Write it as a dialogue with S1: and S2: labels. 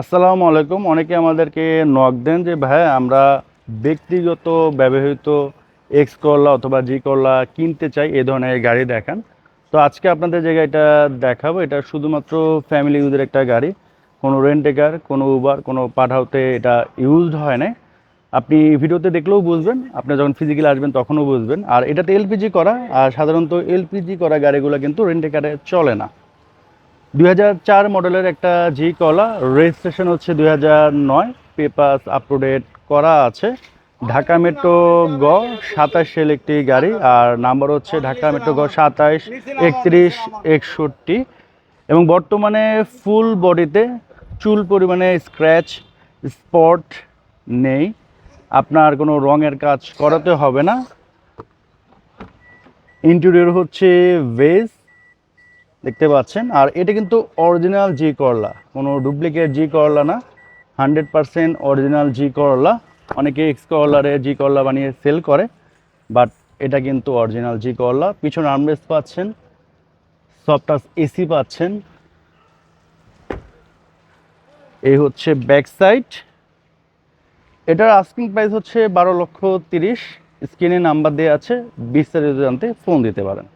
S1: আসসালামু আলাইকুম। অনেকে আমাদেরকে নক দেন যে, ভাই, আমরা ব্যক্তিগত ব্যবহৃত এক্স করলা অথবা জি করলা কিনতে চাই, এ ধরনের গাড়ি দেখান। তো আজকে আপনাদের যে গাড়িটা দেখাবো, এটা শুধুমাত্র ফ্যামিলি ইউজের একটা গাড়ি। কোনো রেন্টেকার কোনো উবার কোনো পাঠাওতে এটা ইউজড হয় না আপনি ভিডিওতে দেখলেও বুঝবেন, আপনি যখন ফিজিক্যালি আসবেন তখনও বুঝবেন। আর এটাতে এলপিজি করা, আর সাধারণত এলপিজি করা গাড়িগুলো কিন্তু রেন্টেকারে চলে না। দুই মডেলের একটা জি কলা রেজিস্ট্রেশন হচ্ছে দুই নয় পেপাস আপটুডেট করা আছে। ঢাকা মেট্রো গ সাতাশের একটি গাড়ি, আর নাম্বার হচ্ছে ঢাকা মেট্রো গ সাতাইশ একত্রিশ, একষট্টি। এবং বর্তমানে ফুল বডিতে চুল পরিমাণে স্ক্র্যাচ স্পট নেই। আপনার কোনো রঙের কাজ করাতে হবে না। ইন্টেরিয়র হচ্ছে ভেজ দেখতে পাচ্ছেন। আর এটা কিন্তু অরিজিনাল জি করলা কোনো ডুপ্লিকেট জি করলা না। হান্ড্রেড পারসেন্ট অরিজিনাল জি করলা অনেকে এক্স করলারে জি করলা বানিয়ে সেল করে বাট এটা কিন্তু অরিজিনাল জি করলা পিছনে আর্মরেস্ট পাচ্ছেন। সফটাস এসি পাচ্ছেন। এই হচ্ছে ব্যাক সাইড এটার আস্কিং প্রাইস হচ্ছে বারো লক্ষ তিরিশ। স্ক্রিনে নাম্বার দেওয়া আছে। বিস্তারিত জানতে ফোন দিতে পারেন।